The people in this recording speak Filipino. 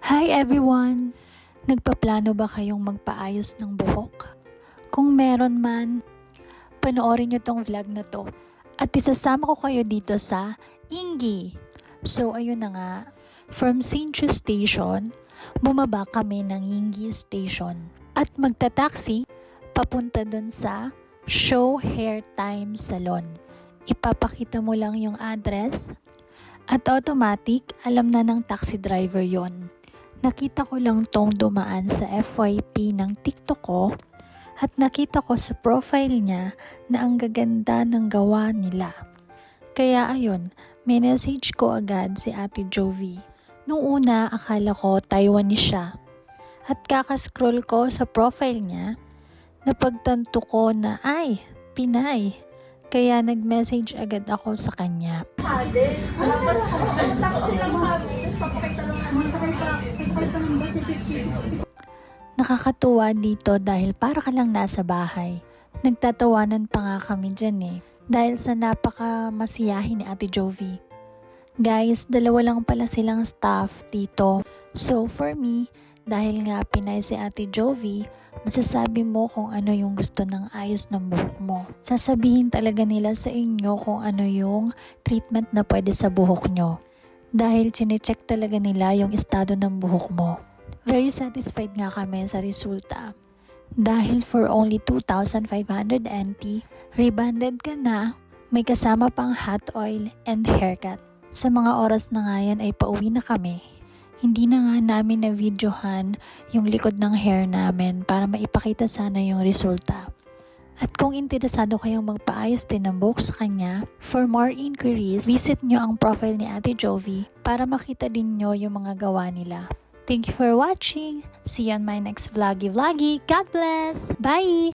Hi everyone! Nagpaplano ba kayong magpaayos ng buhok? Kung meron man, panoorin nyo tong vlog na to. At isasama ko kayo dito sa Ingi. So ayun na nga, from Sinchu Station, bumaba kami ng Ingi Station. At magta-taxi papunta dun sa Show Hair Time Salon. Ipapakita mo lang yung address at automatic alam na ng taxi driver yon. Nakita ko lang tong dumaan sa FYP ng TikTok ko at nakita ko sa profile niya na ang gaganda ng gawa nila. Kaya ayun, message ko agad si Ate Jovi. Nung una, akala ko Taiwanese siya. At kakascroll ko sa profile niya, napagtanto ko na ay, Pinay. Kaya nag-message agad ako sa kanya. Tapos, taxi lang. Tapos papakita lang naman. Sakay pa, sakay pa ng bus 50. Nakakatuwa dito dahil para ka lang nasa bahay. Nagtatawanan pa nga kami dyan eh. Dahil sa napaka masiyahin ni Ate Jovi. Guys, dalawa lang pala silang staff dito. So for me, dahil nga Pinay si Ate Jovi, masasabi mo kung ano yung gusto ng ayos ng buhok mo. Sasabihin talaga nila sa inyo kung ano yung treatment na pwede sa buhok nyo. Dahil chinecheck talaga nila yung estado ng buhok mo. Very satisfied nga kami sa resulta. Dahil for only 2,500 NT, rebanded ka na, may kasama pang hot oil and haircut. Sa mga oras na nga yan ay pauwi na kami. Hindi na nga namin na videohan yung likod ng hair namin para maipakita sana yung resulta. At kung interesado kayong magpaayos din ng buhok sa kanya, for more inquiries, visit nyo ang profile ni Ate Jovi para makita din nyo yung mga gawa nila. Thank you for watching. See you on my next vloggy vloggy. God bless. Bye!